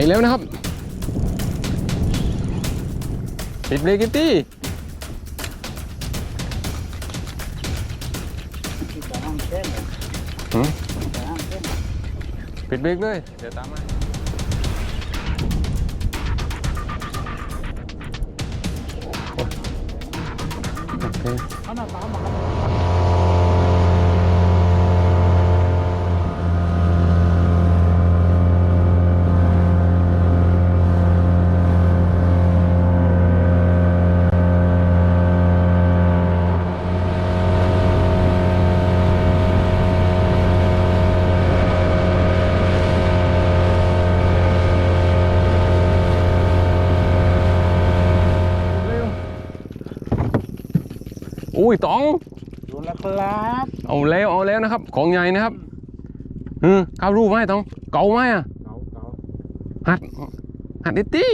อีกแล้วนะครับปิดเบรกกิตตี้จะห้องเต้นหืมจะห้องเต้นปิดเบรกเลย เดี๋ยวตามมาโอเค เขาหน้าตาหมา อุ้ยตองดูแลครับเอาแล้วเอาแล้วนะครับ ของใหญ่นะครับอืมข้าวรูปไหมตองเก่าไหมอะเก่าเก่าหัดหัดนิตตี้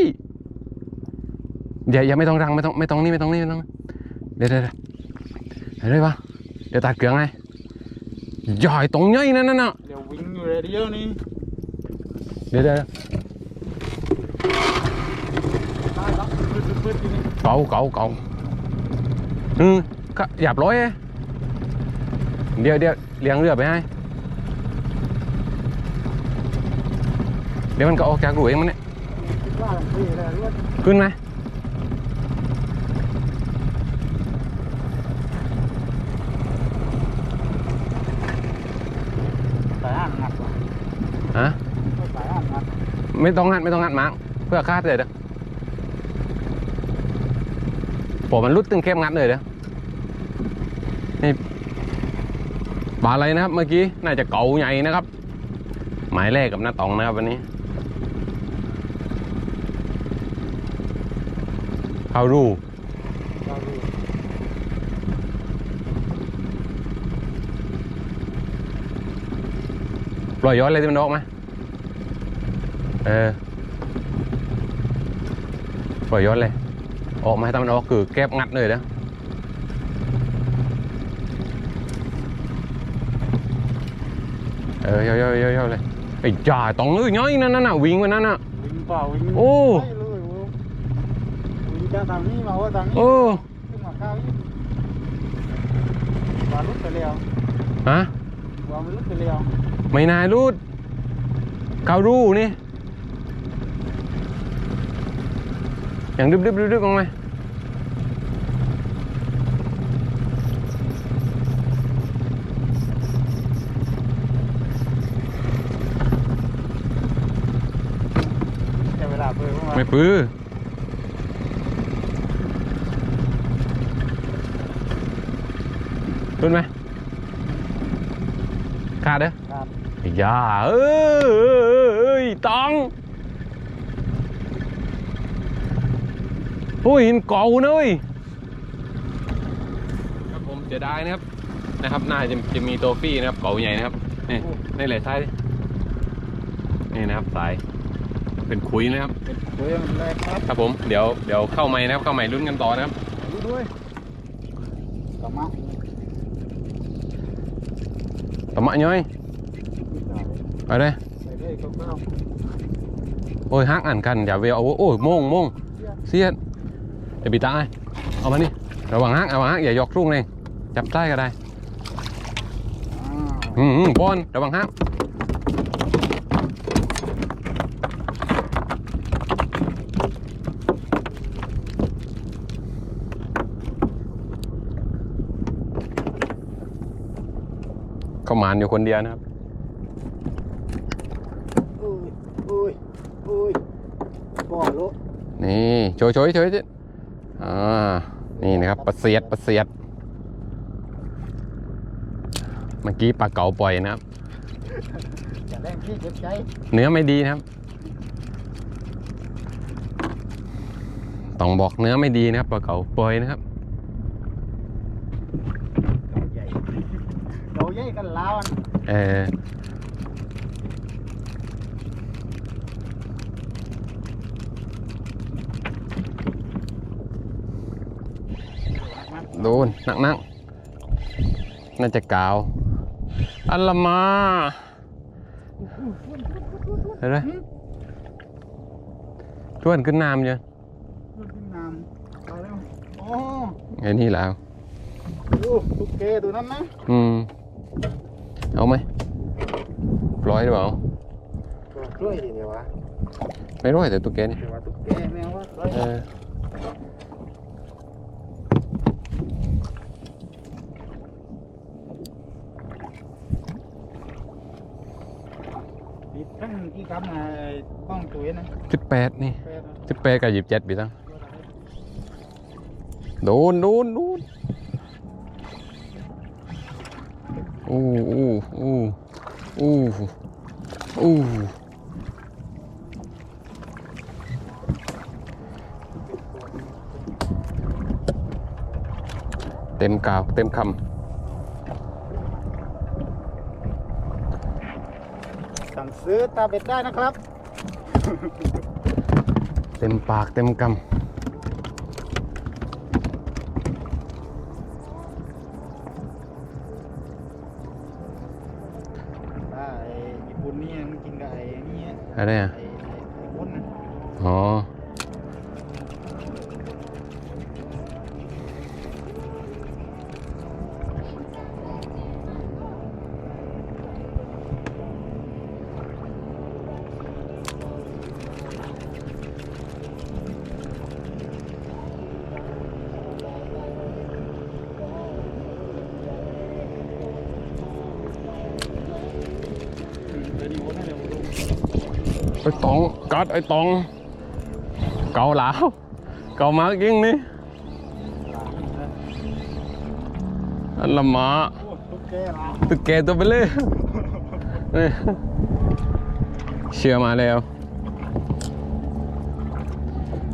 อย่าอย่าไม่ต้องรังไม่ต้องไม่ต้องนี่ไม่ต้องนี่ไม่ต้องเดี๋ยวเดี๋ยวเดี๋ยวเห็นไหมปะเดี๋ยวตัดเกลืองไงใหญ่ตรงใหญ่นั่นน่ะเดี๋ยววิ่งอยู่เลยเดียวนี่เดี๋ยวเดี๋ยวได้แล้วปืดปืดปืดทีนี้เก่าเก่าเก่าอืม ก็หยาบร้อยเอ้เดี๋ยวเดี๋ยวเลี้ยงเรือไปให้ เดี๋ยวมันก็ออกจากรูเองมันเนี่ยขึ้นไหมสายงงัดว่ะฮะสายอ่างงัดไม่ต้องงัดไม่ต้องงัดมากเพื่อคาดเลยเด้อผมมันรุดตึงเข้มงัดเลยเด้อ ปลาอะไรนะครับ เมื่อกี้น่าจะเก๋าใหญ่นะครับ หมายแรกกับหน้าตองนะครับวันนี้ข้าวรูปล่อยย้อนเลยที่มันออกมาเออปล่อยย้อนเลย ออกมาให้ตามันออกคือแก็บงัดเลยนะ เออย่อยๆๆๆเลยไอ้จ่าตองเอ้ยย้อยนั่นน่ะวิ่งมานั่นน่ะ วิ่งเปล่าวิ่งโอ้ ไม่เลยโอ้วิ่งจากทางนี้มาว่าทางนี้โอ้ขึ้นมาข้าวอีกวางรถไปเร็วฮะวางรถไปเร็วไม่นายรูดเการูนี่อย่างดึบดึบดึบดึบลงไหม แต่เวลาเปิดเข้ามา ไม่ปื้อรุดไหมขาดเด้อครับอย่าเอ้ยตองโอ้ยหินเก่านะเว้ยครับผมจะได้นะครับนะครับน่าจะจะมีตัวฟี่นะครับเก่าใหญ่นะครับนี่นี่เลยซ้ายดินี่นะครับสาย เป็นคุยนะครับเฮ้ยมันแรงครับครับผมเดี๋ยวเดี๋ยวเข้าใหม่นะครับเข้าใหม่รุ่นกันต่อนะครับดูด้วยกลับมาตะมะย้อยไปเลยใส่เลยก็เข้าโอ้ยฮักอ่านกันอย่าเวเอาโอ้ยโมงโมงเสียดเดี๋ยวปีตาไอ้เอามานี่ระวังฮักระวังฮักอย่ายกรุ่งเลยจับใต้ก็ได้อ้าวอืมอืมบอลระวังฮัก เขาหมานอยู่คนเดียวนะครับอุ้ยอุ้ยอุ้ยบ่อลุกนี่โชว์โชว์โชว์จิอ่านี่นะครับปลาเสียดปลาเสียดเมื่อกี้ปลาเก๋าปล่อยนะครับจะแรงพี่เจ็บใจเนื้อไม่ดีนะครับ ต้องบอกเนื้อไม่ดีนะครับปลาเก๋าปล่อยนะครับ เราใหญ่เราใหญ่ กันแล้วอันเออโดนหนักนักๆน่าจะกาว อัลละมาเห็นไหมทวนขึ้นน้ำเยอะขึ้นน้ำไปแล้วอ๋อไอ้นี่แล้วดูตุ๊กแกตัวนั้นนะ อืม เอาไหมปล่อยหรือเปล่าตัวกล้วยดิเนี่ยวะไม่ร้อยแต่ตุ๊กแกนี่เดี๋ยวว่าตุ๊กแกแมววะกล้วยเออติดทั้งกี่กำไงบ้องตัวนะจุดแปดนี่แปดนะจุดแปดกับหยิบเจ็ดปีตั้งโดนโดนโดน อู้อู้อู้อู้อู้เต็มกาวเต็มคสั่งซื้อตาเบ็ดได้นะครับำเต็มปากเต็มคอ่ ไอ้ญี่ปุ่นนี่มันกินกับไอ้นี่ำอะไรอะไอ้ไอ้ไอ้ ไอ้ตอง เกาหลาวเกามากยิ่งนี่อันละหมาโอ้ตุ๊กแกละตึกแกตัวไปเลยนี่เชื่อมาแล้ว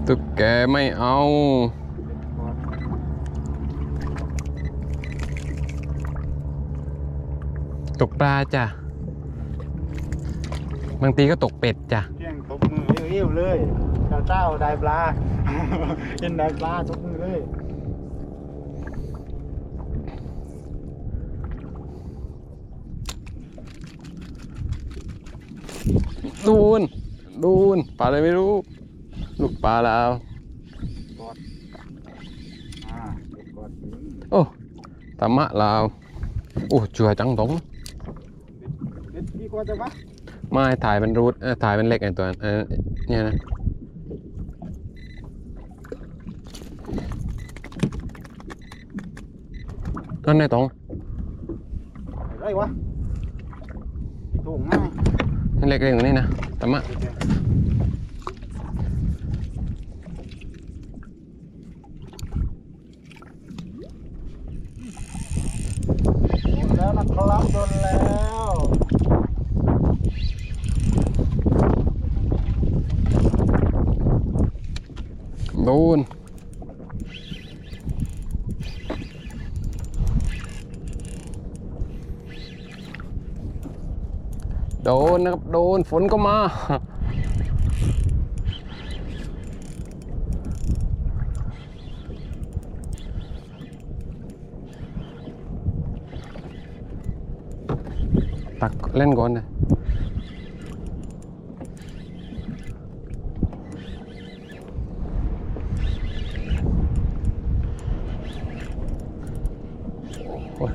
ตึกแกไม่เอาตกปลาจ้ะ บางทีก็ตกเป็ดจ้ะ เอวเลยเจ้าเจ้าได้ปลาเห็นได้ปลาตบมือเลยดูนดูนปลาอะไรไม่รู้ ลูกปลาแล้วโอ้ธรรมะลาว โอ้ชัวจังตงเด็ดดีกว่าจะวะ ไม่ถ่ายเป็นรูทเออถ่ายเป็นเล็กไอ้ตัวนั้นเออเนี่ยนะนั่นไอ้ตงอะไรวะถูกง่ายนั่นเล็กเองกว่านี้นะธรรมะ โดนแล้วนะครับโดนแล้ว โดนโดนนะครับ โดนฝนก็มา ตักเล่นก่อนเลยโอ้ย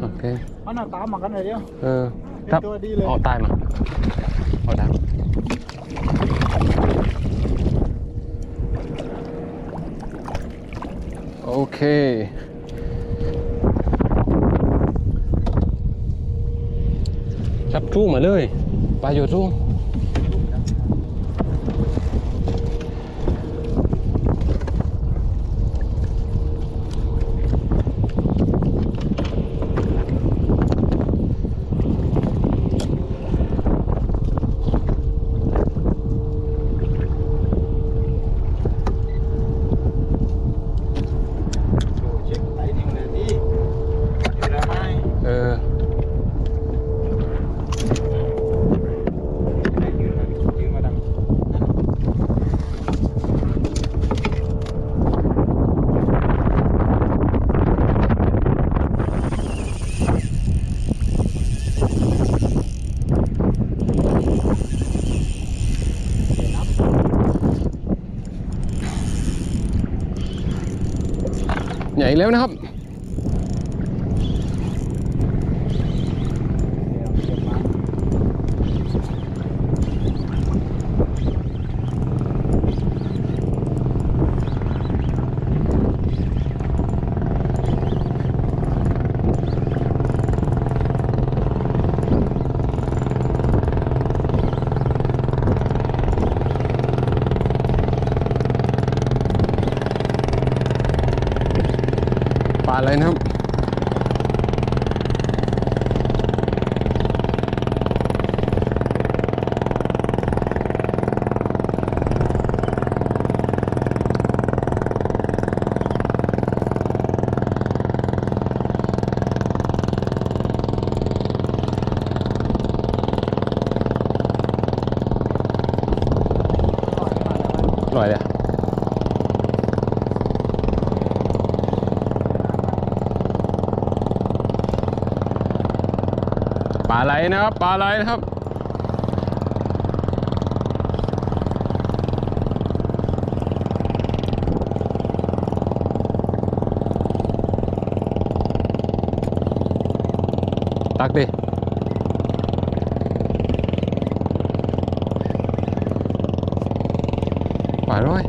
โอเค เอา หน้าตามมากันเลยเดียวเออเป็นครับตัวดีเลยเอาตายมาเอาได้โอเคจับทุ่งมาเลยปลาโยทุ่ แล้วนะครับ เดี๋ยวเดี๋ยวมา ปลาอะไรนะครับ่อยเลยปลาไหลนะครับปลาไหลนะครับตักดิปลาร้อยหางแข้งเหรออือจัดมือหางแข้งเลย วิ่ง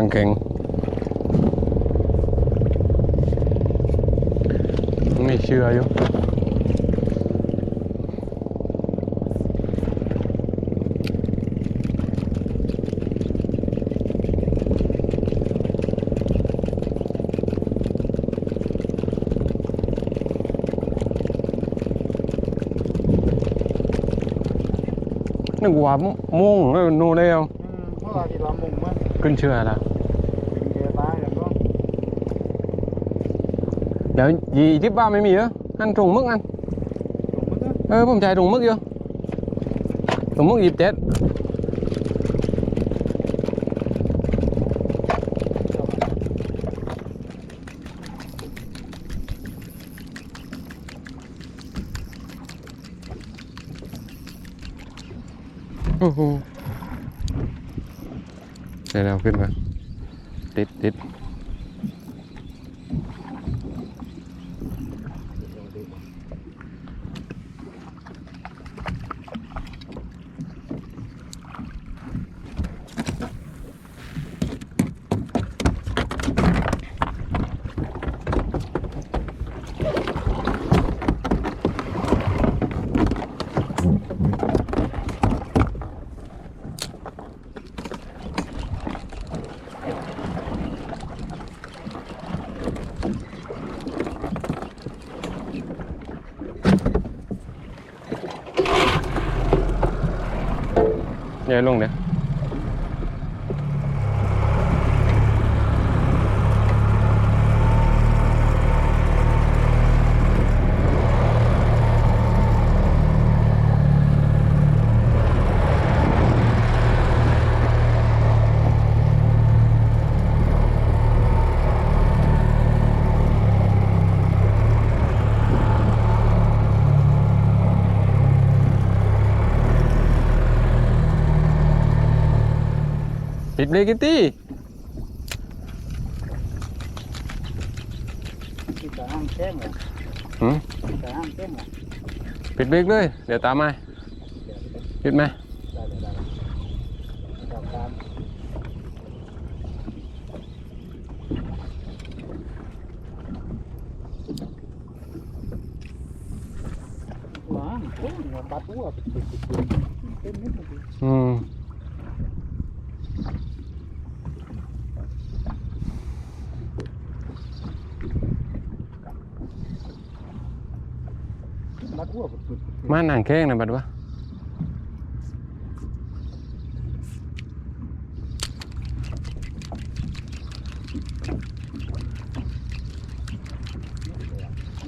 โคตรหางแข็งไม่เชื่ออยู่นึกว่ามุ่ งแล้วนู่นแล้วขึ้นเชื่อแล้วเดี๋ยวยีที่บ้านไลุงมึกอันเออผมจ่ายถุงมึกอยู่ถุงมึกหยิบเจ็ดโอ้โหเดี๋ยวเราขึ้นมาติดติด ยา ยลงเดี๋ยวปิดเบรกกิตตี้หืมปิดเบรกเลย เดี๋ยวตามมาปิดไหมอืม ขั้วปุดๆ มาหนังแข้งนะบัดวะ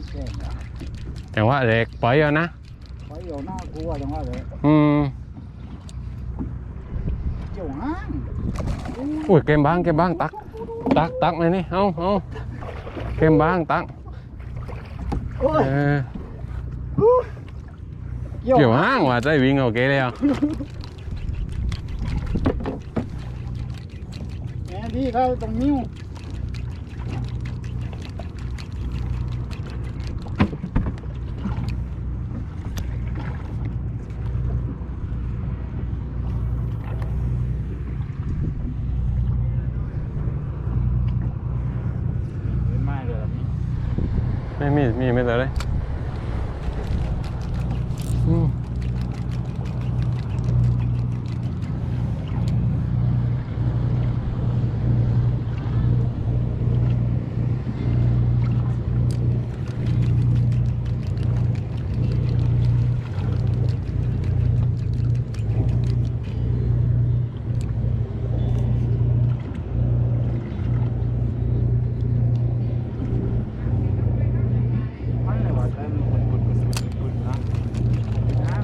แค่นี้แต่ว่าเด็กปล่อยเอานะไฟเอาหน้าครัวจังว่าเลยอืมเกี่ยวห้างอุ้ยเกมบ้างเกมบ้างตัก ตักตักเลยนี่เอาเอาเกมบ้างตักโอ้ยเออ เกี่ยวห้างว่ะได้วิ่งโอเคเลยอะ แหมดีเขาตรงนิ้ว ไม่เลยแบบนี้ ไม่มีมีไม่เลยอืมมันเลยว่าใช้มันปุดปุดปุดปุดปุดนะนะ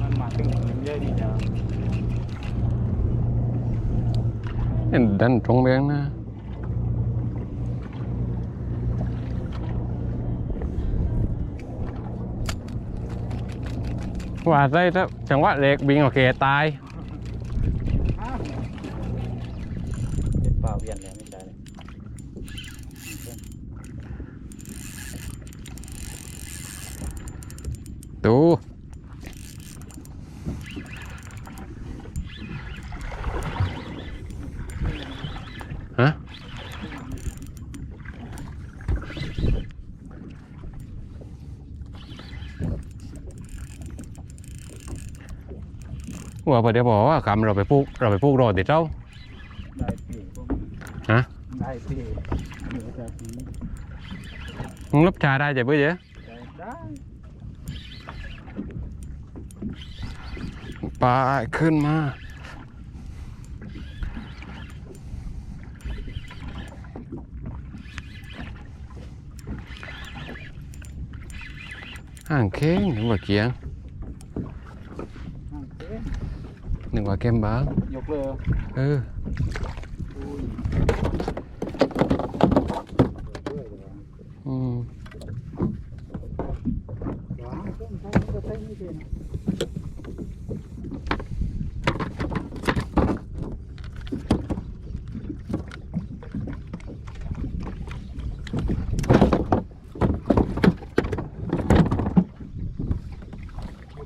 มันมาถึงมันเยอะดีจ้ะ เห็นดันตรงแบงนะว่าได้ถ้าจังหวะเล็กวิ่งโอเคตาย ฮะเป็นเปล่าเวียนเลยไม่ใช่เลย ดูฮะ ว่าประเดี๋ยวบอกว่าคำเราไปพูกเราไปพูกรอติดเจ้าได้ปีพวกฮะได้ปีเหนือจากนี้มึงรับชาได้จะเบื่อเยอะได้ปลาขึ้นมาห่างเค้งหนึ่งว่าเกียง ห้างเต้น หนึ่งว่าแกมบ้างยกเลยเอออุ้ย อืม หลังต้นไม้ก็ใช้ไม่เป็น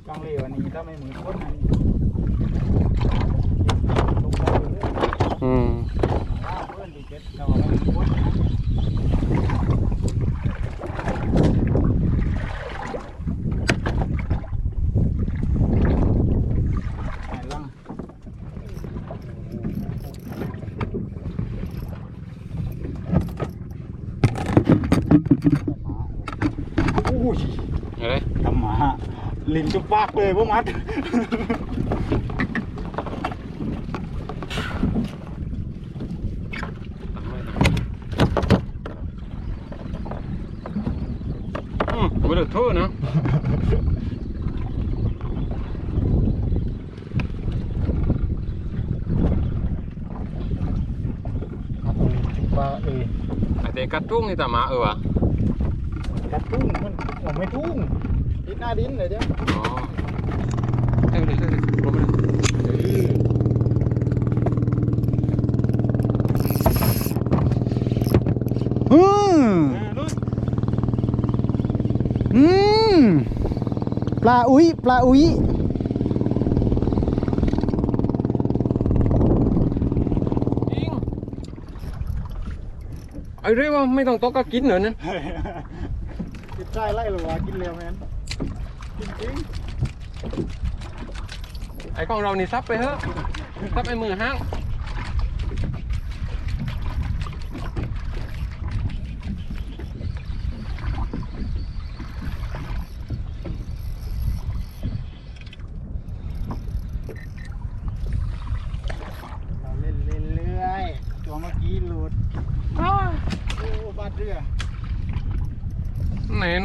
กลางเลวันนี้ถ้าไม่มือคนนั้นลงไปเรื่อย อืม ๆว่าเพื่อนดีเจ็ดเราไม่มือคนนะไหนล่ะ อุ้ยอะไรทำหมาลิ้นจุกปากเลยพวกมัดอืมไม่ได้โทษนะปลาเอยแต่กระตุ้งนี่แต่มาเออวะกัด ทุ่งมันผมไม่ทุ่งดินหน้าดินเลยเจ้าอ๋อเอ้เลยเลยเลยลงไปเลยอืมอืมปลาอุ้ยปลาอุ้ยจริงไอ้เรื่องว่าไม่ต้องตกก็กินเหรอนั่น กินได้ไล่หรอวะกินเร็วแมนจริงจริงไอ้ของเรานี่ซับไปเถอะซับไอ้มือห้าง เราเล่นเล่นเรื่อยตัวเมื่อกี้หลุดโอ้บาดเรือ แน่น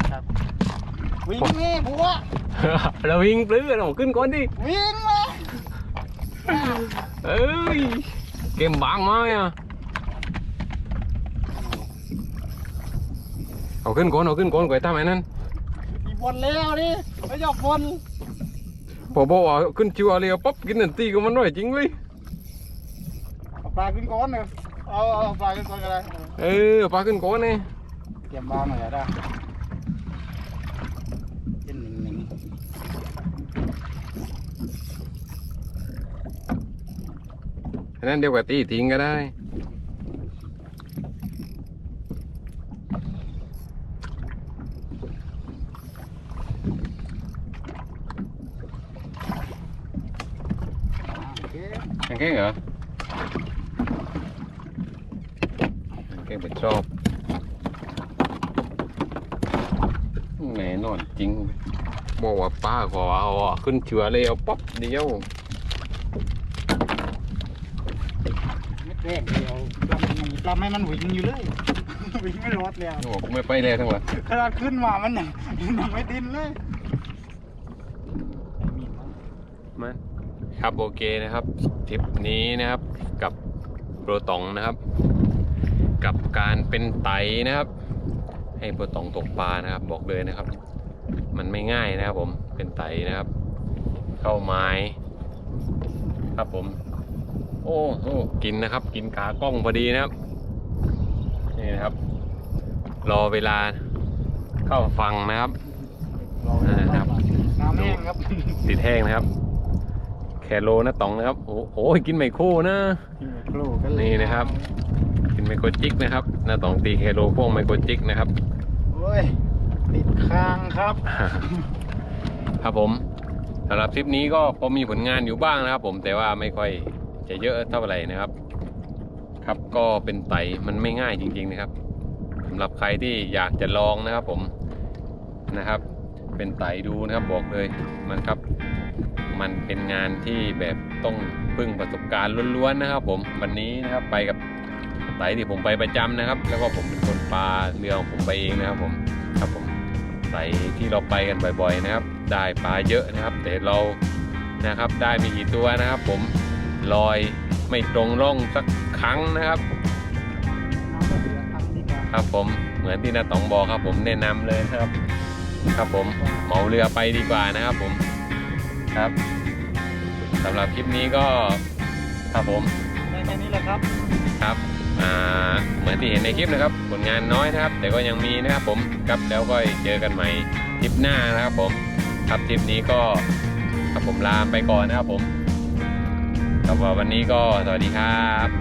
วิ่งนี่ผัวเราวิ่งปลื้อเราขึ้นก่อนดิวิ่งมาเอ้ยเกมบางมากอะเอาขึ้นก่อนเอาขึ้นก่อนก่อยตามไอ้นั่นอีบอลแล้วดิไม่ยอมบอลพอบอกว่าขึ้นชิวอะไรปั๊บกินนันตีก็มันร่อยจริงเลยเอาปลาขึ้นก้อนเลยเอาเอาปลาขึ้นก้อนก็ได้เออปลาขึ้นก่อนนี่เตรียมวางหน่อยได้เป็นหนึ่งหนึ่ง อันนั้นเดียวกับตีทิ้งก็ได้อ่าโอเคยังเหรอยังแค่เป็นชอบแน่นอนจริงบอกว่าป้าขอเอาอ่ขึ้นเชือเลยเอาป๊อปเดียว ไม่ แกล้งเดียวปลามันยังปลาไม่มันวิ่งอยู่เลย วิ่งไม่รอดแล้วโอ้ไม่ไปเลยทั้งหมดขนาดขึ้นมามันยังมันยังไม่ดิ้นเลยมีมั้งมันครับโอเคนะครับทริปนี้นะครับกับโปรตองนะครับ กับการเป็นไตนะครับ ให้โปรตองตกปลานะครับ บอกเลยนะครับ มันไม่ง่ายนะครับผมเป็นไตนะครับ เข้าไม้ ครับผม โอ้โหกินนะครับ กินกากล้องพอดีนะครับนี่นะครับ รอเวลาเข้าฟังนะครับลองอ่าครับน้ำแห้งครับติดแห้งนะครับ แคโรนะตองนะครับ โอ้โหกินไมโครนะโกรกันเลยนี่นะครับ กินไมโครจิกนะครับนะตองตีแคโรพวกไมโครจิกนะครับโอ้ยติดคางครับ ครับผมสำหรับทริปนี้ก็พอมีผลงานอยู่บ้างนะครับ ผมแต่ว่าไม่ค่อย จะเยอะเท่าไหร่นะครับ ครับก็เป็นไตมันไม่ง่ายจริง ๆนะครับสำหรับใครที่อยากจะลองนะครับผมนะครับ เป็นไตดูนะครับบอกเลยมันครับ มันเป็นงานที่แบบต้องพึ่งประสบการณ์ล้วนๆนะครับ ผมวันนี้นะครับไปกับไตที่ผมไปประจำนะครับ แล้วก็ผมเป็นคนปลาเรือของผมไปเองนะครับผมครับผมไตที่เราไปกันบ่อย ๆ นะครับ ได้ปลาเยอะนะครับ แต่เรานะครับได้มีกี่ตัวนะครับผม ลอยไม่ตรงร่องสักครั้งนะครับน้ำก็เหลือทำดีกว่าครับผมเหมือนที่นาต๋องบอกครับ ผมแนะนำเลยนะครับ ครับผมเหมาเรือไปดีกว่านะครับ ผมครับสำหรับคลิปนี้ก็ครับผมได้แค่นี้แหละครับครับอ่าเหมือนที่เห็นในคลิปนะครับ ผลงานน้อยนะครับ แต่ก็ยังมีนะครับผมครับแล้วก็เจอกันใหม่ทริปหน้านะครับผมครับทริปนี้ก็ครับผมลาไปก่อนนะครับผม ครับวันนี้ก็สวัสดีครับ